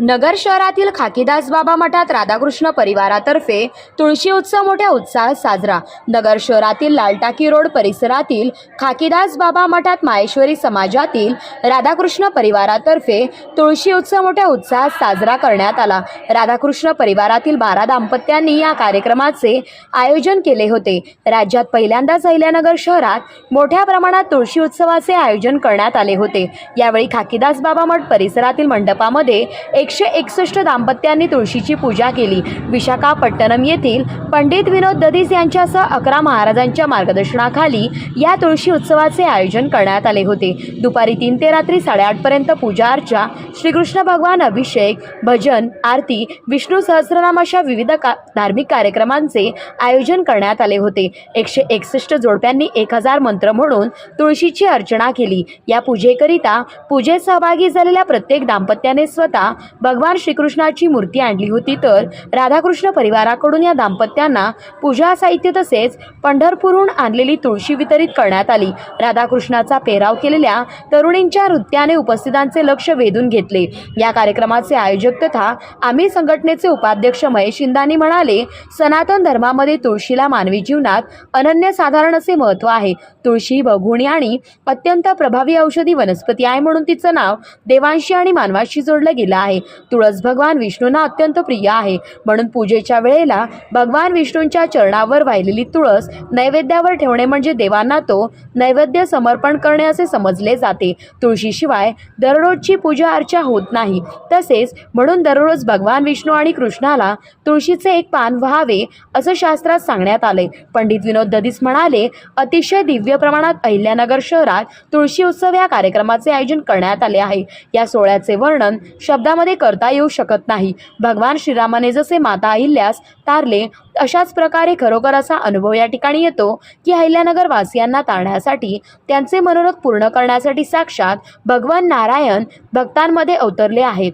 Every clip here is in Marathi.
नगर शहरातील खाकीदास बाबा मठात राधाकृष्ण परिवारातर्फे तुळशी उत्सव मोठ्या उत्साहात साजरा. नगर शहरातील लालटाकी रोड परिसरातील खाकीदास बाबा मठात माहेश्वरी समाजातील राधाकृष्ण परिवारातर्फे तुळशी उत्सव मोठ्या उत्साहात साजरा करण्यात आला. राधाकृष्ण परिवारातील बारा दाम्पत्यांनी या कार्यक्रमाचे आयोजन केले होते. राज्यात पहिल्यांदाच अहिल्यानगर शहरात मोठ्या प्रमाणात तुळशी उत्सवाचे आयोजन करण्यात आले होते. यावेळी खाकीदास बाबा मठ परिसरातील मंडपामध्ये एक एकशे एकसष्ट दाम्पत्यांनी तुळशीची पूजा केली. विशाखापट्टणम येथील पंडित विनोद ददीस यांच्यासह अकरा महाराजांच्या मार्गदर्शनाखाली या तुळशी उत्सवाचे आयोजन करण्यात आले होते. दुपारी तीन ते रात्री साडेआठपर्यंत पूजा अर्चा श्रीकृष्ण भगवान अभिषेक भजन आरती विष्णू सहस्रनाम अशा विविध का धार्मिक कार्यक्रमांचे आयोजन करण्यात आले होते. एकशे एकसष्ट जोडप्यांनी एक हजार मंत्र म्हणून तुळशीची अर्चना केली. या पूजेकरिता पूजेत सहभागी झालेल्या प्रत्येक दाम्पत्याने स्वतः भगवान श्रीकृष्णाची मूर्ती आणली होती तर राधाकृष्ण परिवाराकडून या दाम्पत्यांना पूजा साहित्य तसेच पंढरपूरहून आणलेली तुळशी वितरित करण्यात आली. राधाकृष्णाचा पेराव केलेल्या तरुणींच्या नृत्याने उपस्थितांचे लक्ष वेधून घेतले. या कार्यक्रमाचे आयोजक तथा आम्ही संघटनेचे उपाध्यक्ष महेश इंदानी म्हणाले सनातन धर्मामध्ये तुळशीला मानवी जीवनात अनन्यसाधारण असे महत्त्व आहे. तुळशी ही बहुगुणी आणि अत्यंत प्रभावी औषधी वनस्पती आहे म्हणून तिचं नाव देवांशी आणि मानवाशी जोडलं गेलं आहे. तुळस भगवान विष्णूंना अत्यंत प्रिय आहे. म्हणून पूजेच्या वेळेला भगवान विष्णूंच्या चरणावर वाहिलेली तुळस नैवेद्यावर ठेवणे म्हणजे देवांना तो नैवेद्य समर्पण करणे असे समजले जाते. तुळशीशिवाय दररोजची पूजा अर्चा होत नाही. तसेच म्हणून दररोज भगवान विष्णू आणि कृष्णाला तुळशीचे एक पान व्हावे असं शास्त्रात सांगण्यात आले पंडित विनोद ददीस म्हणाले अतिशय दिव्य प्रमाणात अहिल्यानगर शहरात तुळशी उत्सव या कार्यक्रमाचे आयोजन करण्यात आले आहे. या सोहळ्याचे वर्णन शब्दामध्ये करता येऊ शकत नाही. भगवान श्रीरामाने जसे माता अहिल्यास तारले अशाच प्रकारे खरोखर असा अनुभव या ठिकाणी येतो की अहिल्यानगर वासियांना तारण्यासाठी त्यांचे मनोरथ पूर्ण करण्यासाठी साक्षात भगवान नारायण भक्तांमध्ये अवतरले आहेत.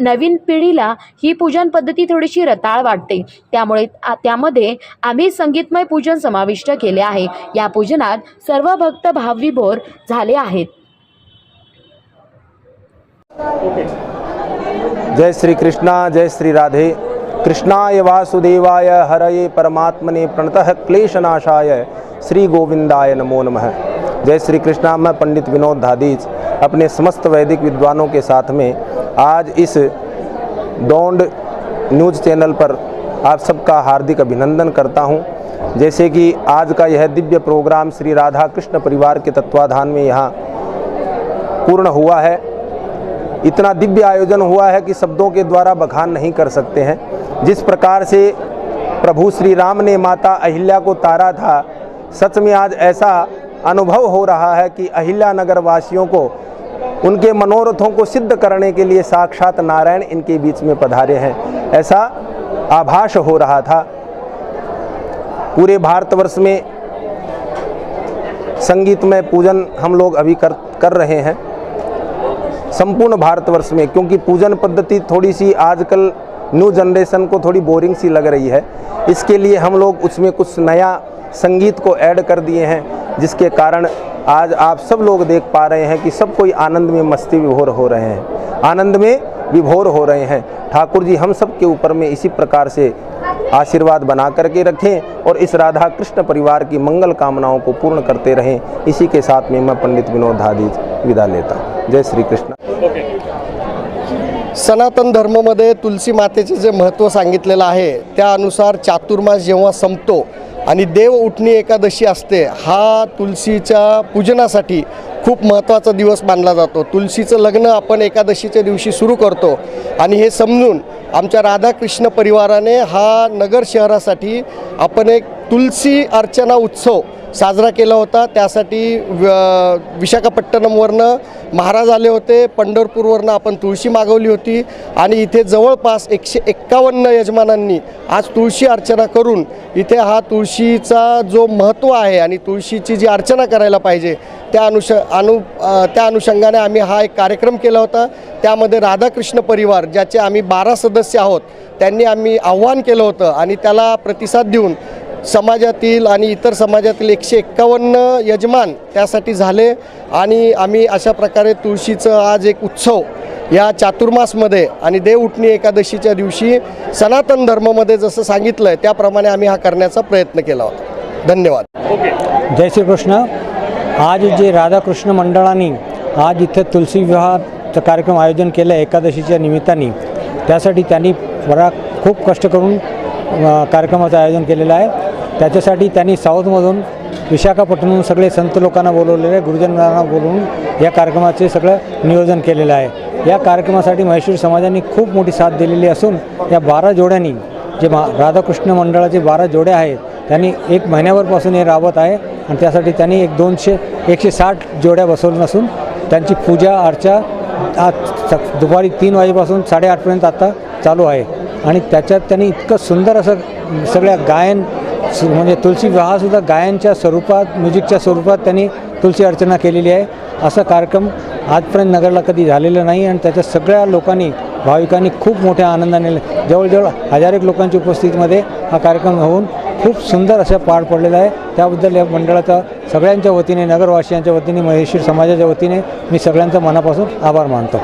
नवीन पिढीला ही पूजन पद्धती थोडीशी रताळ वाटते. त्यामुळे त्यामध्ये आम्ही संगीतमय पूजन समाविष्ट केले आहे. या पूजनात सर्व भक्त भावविभोर झाले आहेत. जय श्री कृष्णा, जय श्री राधे। कृष्णाय वासुदेवाय हर हरये परमात्मने प्रणतः क्लेशनाशाय, श्री गोविंदाय नमो नमः। जय श्री कृष्णा, मैं पंडित विनोद धादीज, अपने समस्त वैदिक विद्वानों के साथ में आज इस डोंड न्यूज़ चैनल पर आप सबका हार्दिक अभिनंदन करता हूँ। जैसे कि आज का यह दिव्य प्रोग्राम श्री राधा कृष्ण परिवार के तत्वाधान में यहाँ पूर्ण हुआ है। इतना दिव्य आयोजन हुआ है कि शब्दों के द्वारा बखान नहीं कर सकते हैं। जिस प्रकार से प्रभु श्री राम ने माता अहिल्या को तारा था, सच में आज ऐसा अनुभव हो रहा है कि अहिल्या नगर वासियों को, उनके मनोरथों को सिद्ध करने के लिए साक्षात नारायण इनके बीच में पधारे हैं। ऐसा आभास हो रहा था। पूरे भारतवर्ष में संगीत में पूजन हम लोग अभी कर कर रहे हैं। संपूर्ण भारतवर्ष में, क्योंकि पूजन पद्धति थोड़ी सी आजकल न्यू जनरेशन को थोड़ी बोरिंग सी लग रही है। इसके लिए हम लोग उसमें कुछ नया संगीत को ऐड कर दिए हैं, जिसके कारण आज आप सब लोग देख पा रहे हैं कि सब कोई आनंद में मस्ती विभोर हो रहे हैं, आनंद में विभोर हो रहे हैं। ठाकुर जी, हम सब के ऊपर में इसी प्रकार से आशीर्वाद बना करके रखें और इस राधा कृष्ण परिवार की मंगल कामनाओं को पूर्ण करते रहें। इसी के साथ में मैं पंडित विनोद धादी विदा लेता हूँ। जय श्री कृष्ण सनातन धर्मामध्ये तुलसी मातेचे जे महत्त्व सांगितलेलं आहे त्यानुसार चातुर्मास जेव्हा संपतो आणि देव उठणी एकादशी असते हा तुलसीच्या पूजनासाठी खूप महत्त्वाचा दिवस मानला जातो. तुलसीचं लग्न आपण एकादशीच्या दिवशी सुरू करतो आणि हे समजून आमच्या राधाकृष्ण परिवाराने हा नगर शहरासाठी आपण एक तुलसी अर्चना उत्सव साजरा केला होता. त्यासाठी विशाखापट्टणमवरनं महाराज आले होते. पंढरपूरवरनं आपण तुळशी मागवली होती. आणि इथे जवळपास एकशे एक्कावन्न यजमानांनी आज तुळशी अर्चना करून इथे हा तुळशीचा जो महत्त्व आहे आणि तुळशीची जी अर्चना करायला पाहिजे त्या अनुष अनु त्या अनुषंगाने आम्ही हा एक कार्यक्रम केला होता. त्यामध्ये राधाकृष्ण परिवार ज्याचे आम्ही बारा सदस्य आहोत त्यांनी आम्ही आव्हान केलं होतं. आणि त्याला प्रतिसाद देऊन समाजातील आणि इतर समाजातील एकशे एक्कावन्न यजमान त्यासाठी झाले. आणि आम्ही अशा प्रकारे तुळशीचं आज एक उत्सव या चातुर्मासमध्ये आणि देव उठणी एकादशीच्या दिवशी सनातन धर्मामध्ये जसं सांगितलं आहे त्याप्रमाणे आम्ही हा करण्याचा प्रयत्न केला होता. धन्यवाद. जय श्रीकृष्ण. आज जे राधाकृष्ण मंडळाने आज इथं तुलसी विवाहाचं कार्यक्रम आयोजन केलं आहे एकादशीच्या निमित्ताने त्यासाठी त्यांनी बरा खूप कष्ट करून कार्यक्रमाचं आयोजन केलेलं आहे. त्याच्यासाठी त्यांनी साऊथमधून विशाखापट्टणमधून सगळे संत लोकांना बोलवलेले आहे गुरुजनांना बोलवून या कार्यक्रमाचे सगळं नियोजन केलेलं आहे. या कार्यक्रमासाठी महेश्वरी समाजाने खूप मोठी साथ दिलेली असून या बारा जोड्यांनी जे मा राधाकृष्ण मंडळाचे बारा जोड्या आहेत त्यांनी एक महिन्याभरपासून हे राबत आहे आणि त्यासाठी त्यांनी एक दोनशे एकशे साठ जोड्या बसवल्या नसून त्यांची पूजा अर्चा आज स- दुपारी तीन वाजेपासून साडेआठपर्यंत आता चालू आहे. आणि त्याच्यात त्यांनी इतकं सुंदर असं सगळ्या गायन म्हणजे तुलसी विवाहसुद्धा गायनच्या स्वरूपात म्युझिकच्या स्वरूपात त्यांनी तुलसी अर्चना केलेली आहे. असा कार्यक्रम आजपर्यंत नगरला कधी झालेला नाही आणि त्याच्या सगळ्या लोकांनी भाविकांनी खूप मोठ्या आनंदाने जवळजवळ हजार एक लोकांच्या उपस्थितीमध्ये हा कार्यक्रम होऊन खूप सुंदर असा पार पडलेला आहे. त्याबद्दल या मंडळाचा सगळ्यांच्या वतीने नगरवासियांच्या वतीने महेश्वर समाजाच्या वतीने मी सगळ्यांचा मनापासून आभार मानतो.